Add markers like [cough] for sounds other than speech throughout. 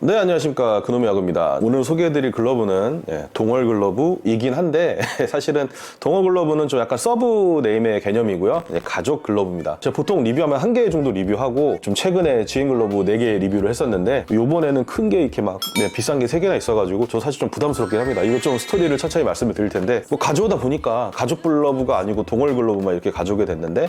네, 안녕하십니까. 그놈의 야구입니다. 오늘 소개해드릴 글러브는 예, 동월 글러브 이긴 한데, [laughs] 사실은 동월 글러브는 좀 약간 서브 네임의 개념이고요. 이제 가족 글러브입니다. 제가 보통 리뷰하면 한 개 정도 리뷰하고, 좀 최근에 지인 글러브 네 개 리뷰를 했었는데, 요번에는 큰 게 이렇게 막, 네, 비싼 게 세 개나 있어가지고, 저 사실 좀 부담스럽긴 합니다. 이거 좀 스토리를 천천히 말씀을 드릴 텐데, 뭐 가져오다 보니까 가족 글러브가 아니고 동월 글러브만 이렇게 가져오게 됐는데,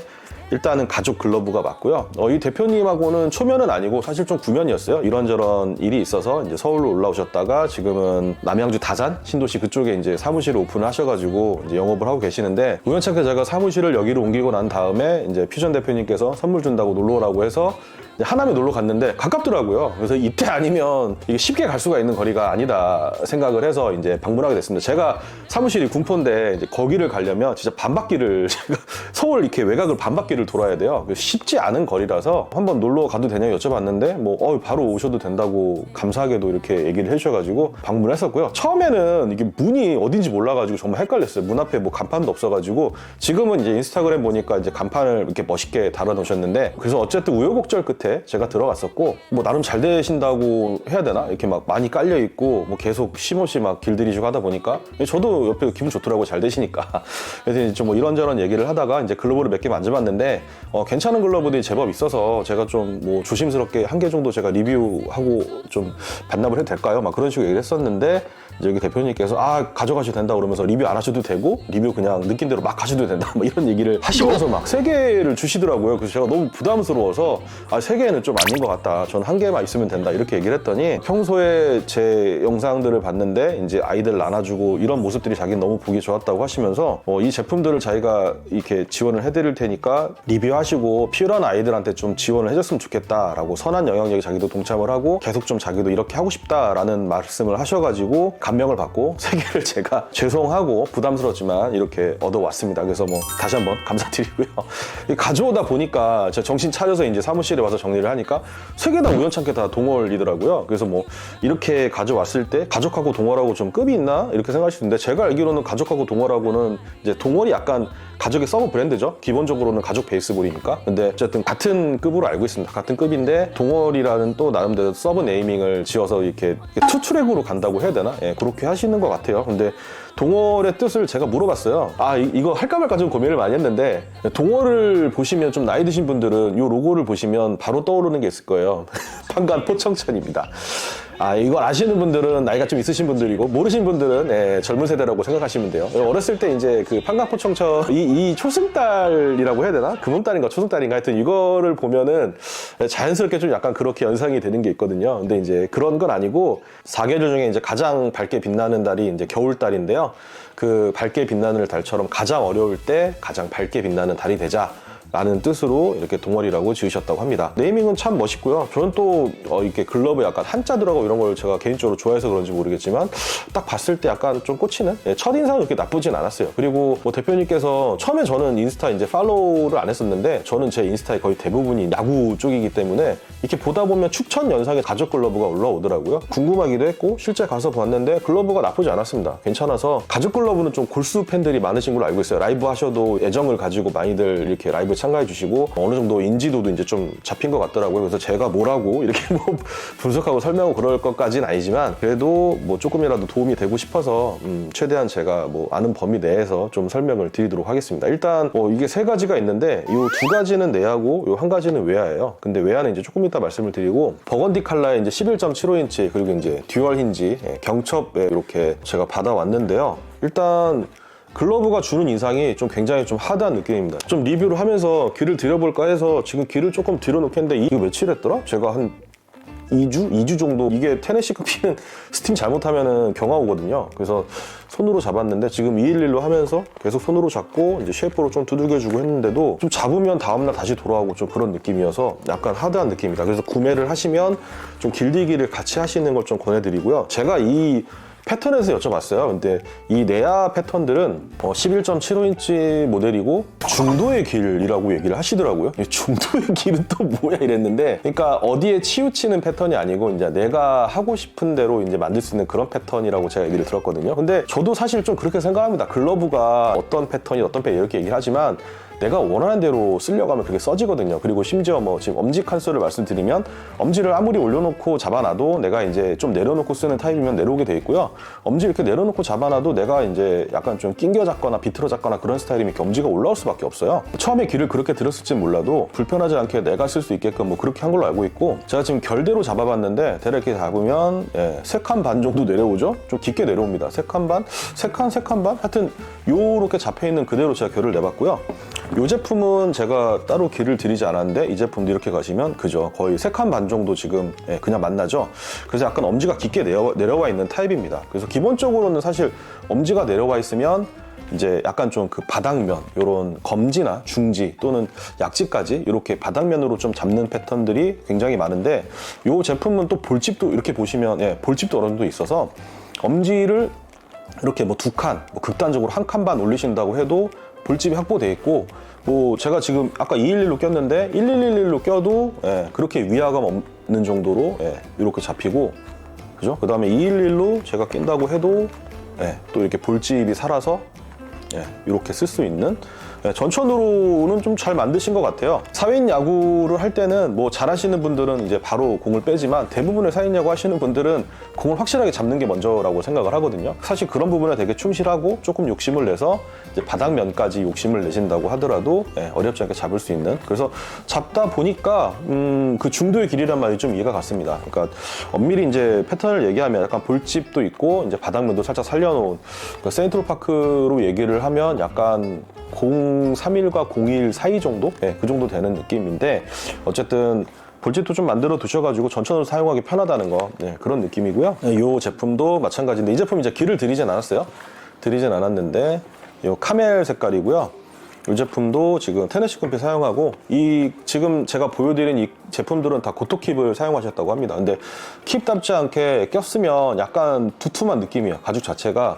일단은 가족 글러브가 맞고요. 어, 이 대표님하고는 초면은 아니고 사실 좀 구면이었어요. 이런저런 일이 있어서 이제 서울로 올라오셨다가 지금은 남양주 다산 신도시 그쪽에 이제 사무실을 오픈을 하셔가지고 이제 영업을 하고 계시는데 우연찮게 제가 사무실을 여기로 옮기고 난 다음에 이제 퓨전 대표님께서 선물 준다고 놀러 오라고 해서 하남에 놀러 갔는데 가깝더라고요. 그래서 이때 아니면 이게 쉽게 갈 수가 있는 거리가 아니다 생각을 해서 이제 방문하게 됐습니다. 제가 사무실이 군포인데 이제 거기를 가려면 진짜 반바퀴를 [laughs] 제가 서울 이렇게 외곽을 반바퀴를 돌아야 돼요. 쉽지 않은 거리라서 한번 놀러 가도 되냐고 여쭤봤는데 뭐 어, 바로 오셔도 된다고 감사하게도 이렇게 얘기를 해주셔가지고 방문했었고요. 처음에는 이게 문이 어딘지 몰라가지고 정말 헷갈렸어요. 문 앞에 뭐 간판도 없어가지고 지금은 이제 인스타그램 보니까 이제 간판을 이렇게 멋있게 달아놓으셨는데 그래서 어쨌든 우여곡절 끝에 제가 들어갔었고 뭐 나름 잘 되신다고 해야 되나 이렇게 막 많이 깔려 있고 뭐 계속 쉼없이 막 길들이시고 하다 보니까 저도 옆에 기분 좋더라고 잘 되시니까 [laughs] 그래서 이제 좀뭐 이런저런 얘기를 하다가 이제 글러브를 몇 개 만져봤는데 어, 괜찮은 글러브들이 제법 있어서 제가 좀 뭐 조심스럽게 한 개 정도 제가 리뷰하고 좀 반납을 해도 될까요? 막 그런 식으로 얘기를 했었는데 이제 여기 대표님께서 아 가져가셔도 된다 그러면서 리뷰 안 하셔도 되고 리뷰 그냥 느낀 대로 막 가셔도 된다 [laughs] 뭐 이런 얘기를 하시면서 막 세 개를 주시더라고요. 그래서 제가 너무 부담스러워서 아세 개는 좀 아닌 것 같다. 전 한 개만 있으면 된다 이렇게 얘기를 했더니 평소에 제 영상들을 봤는데 이제 아이들 나눠주고 이런 모습들이 자기는 너무 보기 좋았다고 하시면서 어, 이 제품들을 자기가 이렇게 지원을 해드릴 테니까 리뷰하시고 필요한 아이들한테 좀 지원을 해줬으면 좋겠다라고 선한 영향력에 자기도 동참을 하고 계속 좀 자기도 이렇게 하고 싶다라는 말씀을 하셔가지고 감명을 받고 [laughs] 세 개를 제가 죄송하고 부담스럽지만 이렇게 얻어왔습니다. 그래서 뭐 다시 한번 감사드리고요. [laughs] 이 가져오다 보니까 제가 정신 차려서 이제 사무실에 와서 정 리를 하니까 세 개 다 우연찮게 다 동월이더라고요. 그래서 뭐 이렇게 가져왔을 때 가족하고 동월하고 좀 급이 있나 이렇게 생각하실 수 있는데 제가 알기로는 가족하고 동월하고는 이제 동월이 약간 가족의 서브 브랜드죠. 기본적으로는 가족 베이스볼이니까. 근데 어쨌든 같은 급으로 알고 있습니다. 같은 급인데 동월이라는 또 나름대로 서브 네이밍을 지어서 이렇게 투트랙으로 간다고 해야 되나? 예, 그렇게 하시는 것 같아요. 근데 동월의 뜻을 제가 물어봤어요. 아 이, 거 할까 말까 좀 고민을 많이 했는데 동월을 보시면 좀 나이 드신 분들은 이 로고를 보시면 바로 떠오르는 게 있을 거예요. [laughs] 판관 포청천입니다. 아, 이걸 아시는 분들은 나이가 좀 있으신 분들이고, 모르신 분들은 예, 젊은 세대라고 생각하시면 돼요. 어렸을 때 이제 그 판가포청천, 이, 이 초승달이라고 해야 되나? 금음달인가 초승달인가 하여튼 이거를 보면은 자연스럽게 좀 약간 그렇게 연상이 되는 게 있거든요. 근데 이제 그런 건 아니고, 사계절 중에 이제 가장 밝게 빛나는 달이 이제 겨울달인데요. 그 밝게 빛나는 달처럼 가장 어려울 때 가장 밝게 빛나는 달이 되자. 라는 뜻으로 이렇게 동월이라고 지으셨다고 합니다. 네이밍은 참 멋있고요. 저는 또 어, 이렇게 글러브 약간 한자 들어가고 이런 걸 제가 개인적으로 좋아해서 그런지 모르겠지만 딱 봤을 때 약간 좀 꽂히는 예, 첫인상은 그렇게 나쁘진 않았어요. 그리고 뭐 대표님께서 처음에 저는 인스타 이제 팔로우를 안 했었는데 저는 제 인스타에 거의 대부분이 야구 쪽이기 때문에 이렇게 보다 보면 축천 연상의 가족 글러브가 올라오더라고요. 궁금하기도 했고 실제 가서 봤는데 글러브가 나쁘지 않았습니다. 괜찮아서 가족 글러브는 좀 골수 팬들이 많으신 걸로 알고 있어요. 라이브 하셔도 애정을 가지고 많이들 이렇게 라이브 참가해 주시고 어느 정도 인지도도 이제 좀 잡힌 것 같더라고요. 그래서 제가 뭐라고 [laughs] 이렇게 뭐 분석하고 설명하고 그럴 것까지는 아니지만 그래도 뭐 조금이라도 도움이 되고 싶어서 음, 최대한 제가 뭐 아는 범위 내에서 좀 설명을 드리도록 하겠습니다. 일단 뭐 이게 세 가지가 있는데 이 두 가지는 내하고 이 한 가지는 외야예요. 근데 외야는 이제 조금 이따 말씀을 드리고 버건디 칼라의 이제 11.75인치 그리고 이제 듀얼 힌지 예, 경첩에 이렇게 제가 받아왔는데요. 일단 글러브가 주는 인상이 좀 굉장히 좀 하드한 느낌입니다. 좀 리뷰를 하면서 귀를 들여볼까 해서 지금 귀를 조금 들여놓겠는데 이거 며칠 했더라? 제가 한 2주? 2주 정도 이게 테네시 커피는 [laughs] 스팀 잘못하면은 경화 오거든요. 그래서 손으로 잡았는데 지금 211로 하면서 계속 손으로 잡고 이제 쉐이퍼로 좀 두들겨주고 했는데도 좀 잡으면 다음날 다시 돌아오고 좀 그런 느낌이어서 약간 하드한 느낌입니다. 그래서 구매를 하시면 좀 길들이기를 같이 하시는 걸 좀 권해드리고요. 제가 이 패턴에서 여쭤봤어요. 근데 이 네아 패턴들은 어, 11.75인치 모델이고 중도의 길이라고 얘기를 하시더라고요. 이 중도의 [laughs] 길은 또 뭐야 이랬는데, 그러니까 어디에 치우치는 패턴이 아니고 이제 내가 하고 싶은 대로 이제 만들 수 있는 그런 패턴이라고 제가 얘기를 들었거든요. 근데 저도 사실 좀 그렇게 생각합니다. 글러브가 어떤 패턴이 어떤 패턴 이렇게 얘기를 하지만 내가 원하는 대로 쓰려고 하면 그게 써지거든요. 그리고 심지어 뭐 지금 엄지 칸수를 말씀드리면 엄지를 아무리 올려놓고 잡아놔도 내가 이제 좀 내려놓고 쓰는 타입이면 내려오게 돼 있고요. 엄지 이렇게 내려놓고 잡아놔도 내가 이제 약간 좀 낑겨 잡거나 비틀어 잡거나 그런 스타일이면 엄지가 올라올 수밖에 없어요. 처음에 길을 그렇게 들었을지 몰라도 불편하지 않게 내가 쓸 수 있게끔 뭐 그렇게 한 걸로 알고 있고 제가 지금 결대로 잡아봤는데 대략 이렇게 잡으면 예, 세칸 반 정도 내려오죠. 좀 깊게 내려옵니다. 세 칸 반, 세 칸, 세 칸 반. 하여튼 요렇게 잡혀 있는 그대로 제가 결을 내봤고요. 이 제품은 제가 따로 길을 들이지 않았는데 이 제품도 이렇게 가시면 그죠. 거의 세 칸 반 정도 지금 예, 그냥 만나죠. 그래서 약간 엄지가 깊게 내려와, 내려와 있는 타입입니다. 그래서 기본적으로는 사실 엄지가 내려와 있으면 이제 약간 좀 그 바닥면 이런 검지나 중지 또는 약지까지 이렇게 바닥면으로 좀 잡는 패턴들이 굉장히 많은데 이 제품은 또 볼집도 이렇게 보시면 예, 볼집도 어느 정도 있어서 엄지를 이렇게 뭐 두 칸, 뭐 극단적으로 한 칸 반 올리신다고 해도 볼집이 확보돼 있고 뭐 제가 지금 아까 211로 꼈는데 1111로 껴도 예, 그렇게 위화감 없는 정도로 예, 이렇게 잡히고 그죠? 그 다음에 211로 제가 낀다고 해도 예, 또 이렇게 볼집이 살아서 예, 이렇게 쓸 수 있는 예, 전천후로는 좀 잘 만드신 것 같아요. 사회인 야구를 할 때는 뭐 잘하시는 분들은 이제 바로 공을 빼지만 대부분의 사회인 야구 하시는 분들은 공을 확실하게 잡는 게 먼저라고 생각을 하거든요. 사실 그런 부분에 되게 충실하고 조금 욕심을 내서 이제 바닥면까지 욕심을 내신다고 하더라도 예, 어렵지 않게 잡을 수 있는 그래서 잡다 보니까 음, 그 중도의 길이란 말이 좀 이해가 갔습니다. 그러니까 엄밀히 이제 패턴을 얘기하면 약간 볼집도 있고 이제 바닥면도 살짝 살려놓은 그러니까 센트럴 파크로 얘기를 하면 약간 03일과 02일 사이 정도? 예, 그 정도 되는 느낌인데 어쨌든 볼집도 좀 만들어 두셔가지고 전천으로 사용하기 편하다는 거 예, 그런 느낌이고요. 예, 이 제품도 마찬가지인데 이 제품 이제 길을 들이진 않았어요. 들이진 않았는데 이 카멜 색깔이고요. 이 제품도 지금 테네시 끈피 사용하고 이 지금 제가 보여드린 이 제품들은 다 고토 킵을 사용하셨다고 합니다. 근데 킵답지 않게 꼈으면 약간 두툼한 느낌이에요. 가죽 자체가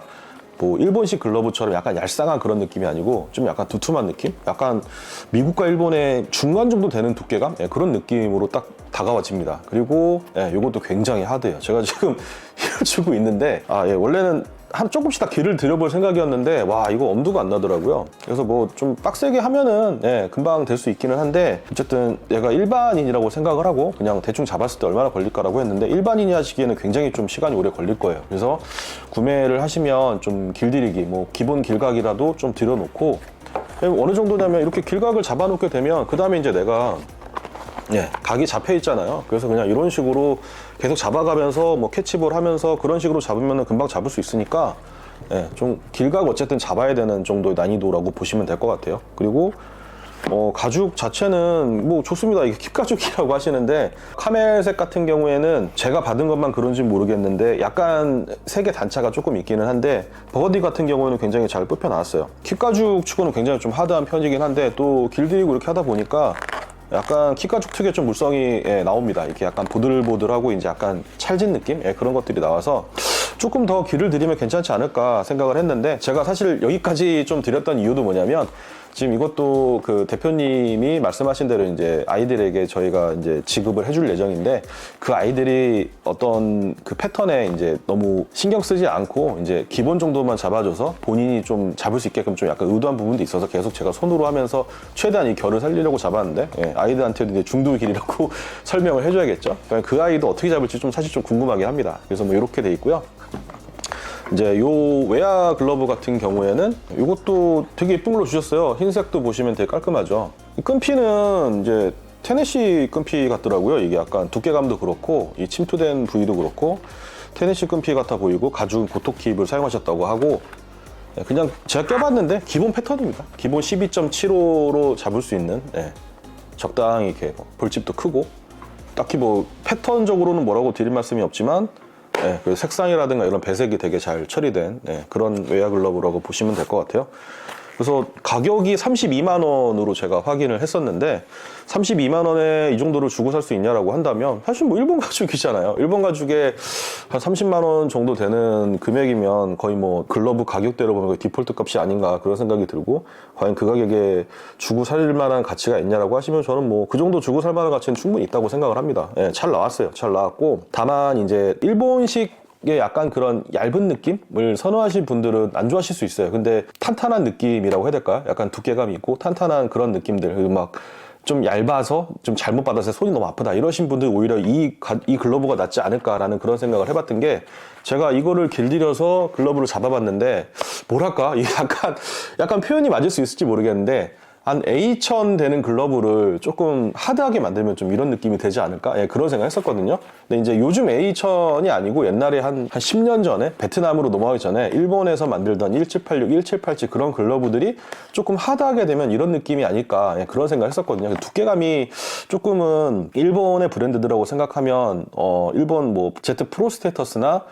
뭐 일본식 글러브처럼 약간 얄쌍한 그런 느낌이 아니고 좀 약간 두툼한 느낌? 약간 미국과 일본의 중간 정도 되는 두께감? 예, 그런 느낌으로 딱 다가와집니다. 그리고 예, 이것도 굉장히 하드해요. 제가 지금 [laughs] 휘어주고 있는데 아, 예, 원래는 한 조금씩 다 길을 들여볼 생각이었는데 와 이거 엄두가 안 나더라고요. 그래서 뭐 좀 빡세게 하면은 예, 금방 될 수 있기는 한데 어쨌든 얘가 일반인이라고 생각을 하고 그냥 대충 잡았을 때 얼마나 걸릴까라고 했는데 일반인이 하시기에는 굉장히 좀 시간이 오래 걸릴 거예요. 그래서 구매를 하시면 좀 길들이기 뭐 기본 길각이라도 좀 들여놓고 어느 정도냐면 이렇게 길각을 잡아놓게 되면 그 다음에 이제 내가 예, 각이 잡혀 있잖아요. 그래서 그냥 이런 식으로 계속 잡아가면서 뭐 캐치볼 하면서 그런 식으로 잡으면 금방 잡을 수 있으니까 예, 좀 길각 어쨌든 잡아야 되는 정도의 난이도라고 보시면 될 것 같아요. 그리고 어, 가죽 자체는 뭐 좋습니다. 이게 킵가죽이라고 [laughs] 하시는데 카멜색 같은 경우에는 제가 받은 것만 그런지 모르겠는데 약간 색의 단차가 조금 있기는 한데 버거디 같은 경우는 굉장히 잘 뽑혀 나왔어요. 킵가죽 치고는 굉장히 좀 하드한 편이긴 한데 또 길들이고 이렇게 하다 보니까 약간 키가죽 특유의 좀 물성이 예, 나옵니다. 이렇게 약간 보들보들하고 이제 약간 찰진 느낌 예, 그런 것들이 나와서 조금 더 길을 들이면 괜찮지 않을까 생각을 했는데 제가 사실 여기까지 좀 드렸던 이유도 뭐냐면 지금 이것도 그 대표님이 말씀하신 대로 이제 아이들에게 저희가 이제 지급을 해줄 예정인데 그 아이들이 어떤 그 패턴에 이제 너무 신경 쓰지 않고 이제 기본 정도만 잡아줘서 본인이 좀 잡을 수 있게끔 좀 약간 의도한 부분도 있어서 계속 제가 손으로 하면서 최대한 이 결을 살리려고 잡았는데 예, 아이들한테도 이제 중도 길이라고 [laughs] 설명을 해줘야겠죠. 그러니까 그 아이도 어떻게 잡을지 좀 사실 좀 궁금하긴 합니다. 그래서 뭐 이렇게 돼 있고요. 이제 요 웨아 글러브 같은 경우에는 이것도 되게 예쁜 걸로 주셨어요. 흰색도 보시면 되게 깔끔하죠. 이 끈피는 이제 테네시 끈피 같더라고요. 이게 약간 두께감도 그렇고 이 침투된 부위도 그렇고 테네시 끈피 같아 보이고 가죽 고토킵을 사용하셨다고 하고 예, 그냥 제가 껴봤는데 기본 패턴입니다. 기본 12.75로 잡을 수 있는 예, 적당히 이렇게 볼집도 크고 딱히 뭐 패턴적으로는 뭐라고 드릴 말씀이 없지만 예, 그 색상이라든가 이런 배색이 되게 잘 처리된 예, 그런 웨어 글러브라고 보시면 될 것 같아요. 그래서 가격이 32만 원으로 제가 확인을 했었는데 32만 원에 이 정도를 주고 살 수 있냐라고 한다면 사실 뭐 일본 [laughs] 가죽이잖아요. 일본 가죽에 한 30만 원 정도 되는 금액이면 거의 뭐 글러브 가격대로 보면 디폴트 값이 아닌가 그런 생각이 들고 과연 그 가격에 주고 살 만한 가치가 있냐라고 하시면 저는 뭐 그 정도 주고 살 만한 가치는 충분히 있다고 생각을 합니다. 예, 잘 나왔어요. 잘 나왔고 다만 이제 일본식 가죽에 약간 그런 얇은 느낌을 선호하실 분들은 안 좋아하실 수 있어요. 근데 탄탄한 느낌이라고 해야 될까요? 약간 두께감이 있고 탄탄한 그런 느낌들. 막 좀 얇아서 좀 잘못 받아서 손이 너무 아프다 이러신 분들 오히려 이, 가- 이 글러브가 낫지 않을까라는 그런 생각을 해봤던 게 제가 이거를 길들여서 글러브를 잡아봤는데 뭐랄까 약간 약간 표현이 맞을 수 있을지 모르겠는데 한 A천 되는 글러브를 조금 하드하게 만들면 좀 이런 느낌이 되지 않을까? 예, 그런 생각 했었거든요. 근데 이제 요즘 A천이 아니고 옛날에 한, 한 10년 전에 베트남으로 넘어가기 전에 일본에서 만들던 1786, 1787 그런 글러브들이 조금 하드하게 되면 이런 느낌이 아닐까? 예, 그런 생각 했었거든요. 두께감이 조금은 일본의 브랜드들하고 생각하면, 어, 일본 뭐, 제트 프로스테터스나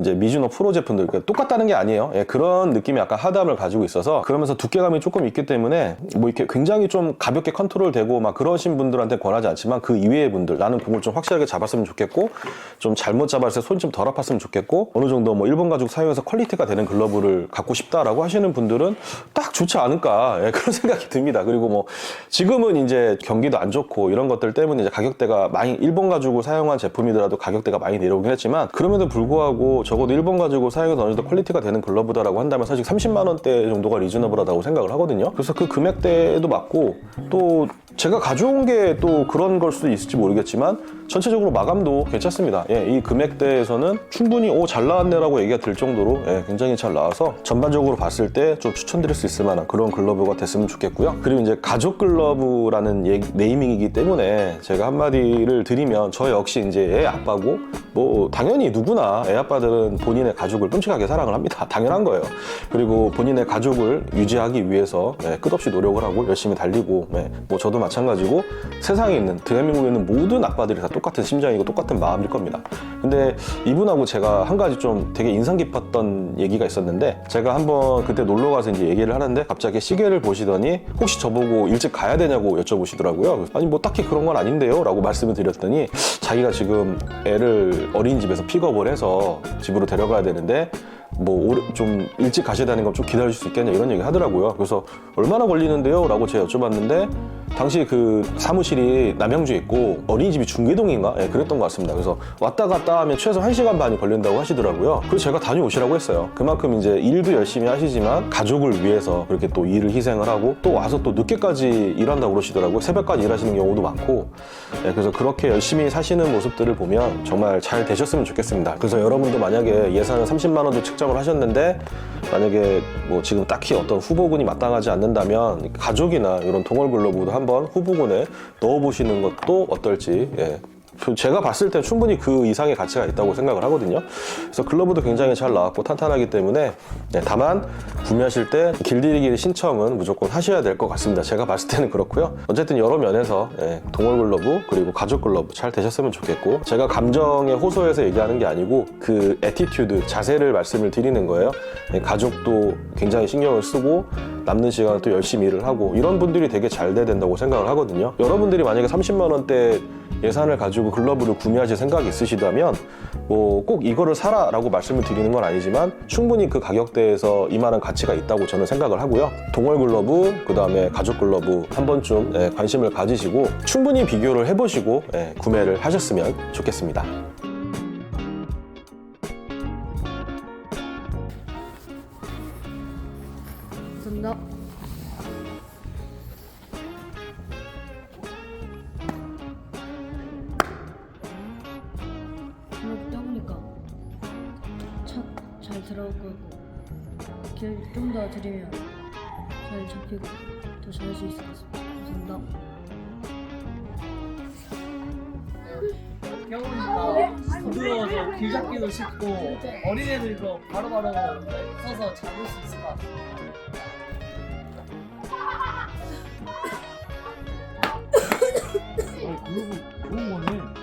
이제 미즈노 프로 제품들 그러니까 똑같다는 게 아니에요. 예, 그런 느낌이 약간 하드함을 가지고 있어서 그러면서 두께감이 조금 있기 때문에 뭐 이렇게 굉장히 좀 가볍게 컨트롤되고 막 그러신 분들한테 권하지 않지만 그 이외의 분들 나는 공을 좀 확실하게 잡았으면 좋겠고 좀 잘못 잡았을 때 손이 좀 덜 아팠으면 좋겠고 어느 정도 뭐 일본 가죽 사용해서 퀄리티가 되는 글러브를 갖고 싶다라고 하시는 분들은 딱 좋지 않을까 예, [laughs] 그런 생각이 듭니다. 그리고 뭐 지금은 이제 경기도 안 좋고 이런 것들 때문에 이제 가격대가 많이 일본 가죽을 사용한 제품이더라도 가격대가 많이 내려오긴 했지만 그럼에도 불구하고 적어도 일본 가죽을 사용해서 어느 정도 퀄리티가 되는 글러브다라고 한다면 사실 30만 원대 정도가 리즈너블하다고 생각을 하거든요. 그래서 그 금액대에도 맞고 또 제가 가져온 게 또 그런 걸 수도 있을지 모르겠지만 전체적으로 마감도 괜찮습니다. 예, 이 금액대에서는 충분히 오 잘 나왔네라고 얘기가 들 정도로 예, 굉장히 잘 나와서 전반적으로 봤을 때 좀 추천드릴 수 있을 만한 그런 글러브가 됐으면 좋겠고요. 그리고 이제 가죽 글러브라는 얘기- 네이밍이기 때문에 제가 한마디를 드리면 저 역시 이제 애 아빠고 뭐 당연히 누구나 애 아빠들은 본인의 가죽을 끔찍하게 사랑을 합니다. 당연한 거예요. 그리고 본인의 가죽을 유지하기 위해서 예, 끝없이 노력을 하고 열심히 달리고 예, 뭐 저도 마찬가지고 세상에 있는 대한민국에 있는 모든 아빠들이 다 똑같은 심장이고 똑같은 마음일 겁니다. 근데 이분하고 제가 한 가지 좀 되게 인상 깊었던 얘기가 있었는데 제가 한번 그때 놀러 가서 이제 얘기를 하는데 갑자기 시계를 보시더니 혹시 저보고 일찍 가야 되냐고 여쭤보시더라고요. 아니 뭐 딱히 그런 건 아닌데요 라고 말씀을 드렸더니 자기가 지금 애를 어린이집에서 픽업을 해서 집으로 데려가야 되는데 뭐 좀 일찍 가셔야 되는 건 좀 기다릴 수 있겠냐 이런 얘기 하더라고요. 그래서 얼마나 걸리는데요? 라고 제가 여쭤봤는데 당시 그 사무실이 남양주에 있고 어린이집이 중계동인가? 예, 그랬던 것 같습니다. 그래서 왔다 갔다 하면 최소 1시간 반이 걸린다고 하시더라고요. 그래서 제가 다녀오시라고 했어요. 그만큼 이제 일도 열심히 하시지만 가족을 위해서 그렇게 또 일을 희생을 하고 또 와서 또 늦게까지 일한다고 그러시더라고요. 새벽까지 일하시는 경우도 많고 예, 그래서 그렇게 열심히 사시는 모습들을 보면 정말 잘 되셨으면 좋겠습니다. 그래서 여러분도 만약에 예산을 30만 원도 책정 을 하셨는데 만약에 뭐 지금 딱히 어떤 후보군이 마땅하지 않는다면 가족이나 이런 동월 글러브도 한번 후보군에 넣어보시는 것도 어떨지 예. 제가 봤을 때 충분히 그 이상의 가치가 있다고 생각을 하거든요. 그래서 글러브도 굉장히 잘 나왔고 탄탄하기 때문에 네, 다만 구매하실 때 길들이기 신청은 무조건 하셔야 될 것 같습니다. 제가 봤을 때는 그렇고요. 어쨌든 여러 면에서 예, 동월 글러브 그리고 가죽 글러브 잘 되셨으면 좋겠고 제가 감정에 호소해서 얘기하는 게 아니고 그 에티튜드 자세를 말씀을 드리는 거예요. 예, 가족도 굉장히 신경을 쓰고 남는 시간에 또 열심히 일을 하고 이런 분들이 되게 잘 돼야 된다고 생각을 하거든요. 여러분들이 만약에 30만 원대 예산을 가지고 글러브를 구매하실 생각이 있으시다면 뭐 꼭 이거를 사라라고 말씀을 드리는 건 아니지만 충분히 그 가격대에서 이만한 가치가 있다고 저는 생각을 하고요. 동월 글러브 그다음에 가죽 글러브 한 번쯤 예, 관심을 가지시고 충분히 비교를 해보시고 예, 구매를 하셨으면 좋겠습니다. 들어올 거고 길좀더 들이면 잘 잡히고 더 잘할 수 있을 것 같습니다. 감사합니다. 경우니까 부드러워서 길 잡기도 쉽고 어린애들도 바로바로 서서 잡을 수 있을 것 같아요. 어, 그리고 좋은 거네.